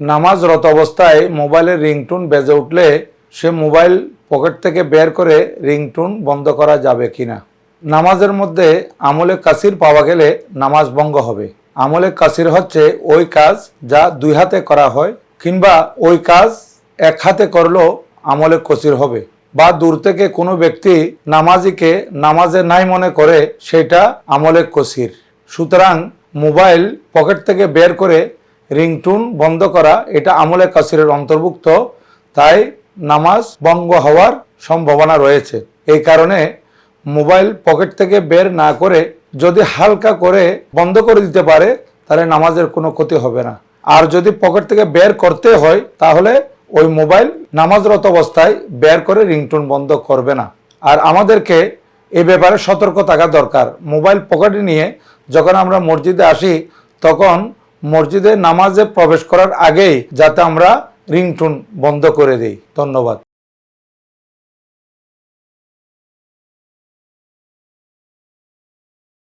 নামাজরত অবস্থায় মোবাইলের রিংটোন বেজে উঠলে সে মোবাইল পকেট থেকে বের করে রিংটোন বন্ধ করা যাবে কিনা? নামাজের মধ্যে আমলে কাসির পাওয়া গেলে নামাজ ভঙ্গ হবে। আমলে কাসির হচ্ছে ওই কাজ যা দুই হাতে করা হয় কিংবা ওই কাজ এক হাতে করলেও আমলে কসির হবে বা দূর থেকে কোনো ব্যক্তি নামাজিকে নামাজে নাই মনে করে সেটা আমলে কসির। সুতরাং মোবাইল পকেট থেকে বের করে রিংটুন বন্ধ করা, এটা আমলে কাসিরের অন্তর্ভুক্ত, তাই নামাজ ভঙ্গ হওয়ার সম্ভাবনা রয়েছে। এই কারণে মোবাইল পকেট থেকে বের না করে যদি হালকা করে বন্ধ করে দিতে পারে, তাহলে নামাজের কোনো ক্ষতি হবে না। আর যদি পকেট থেকে বের করতে হয়, তাহলে ওই মোবাইল নামাজরত অবস্থায় বের করে রিংটোন বন্ধ করবে না। আর আমাদেরকে এ ব্যাপারে সতর্ক থাকা দরকার। মোবাইল পকেটে নিয়ে যখন আমরা মসজিদে আসি, তখন মসজিদে নামাজে প্রবেশ করার আগেই যাতে আমরা রিংটুন বন্ধ করে দিই। ধন্যবাদ।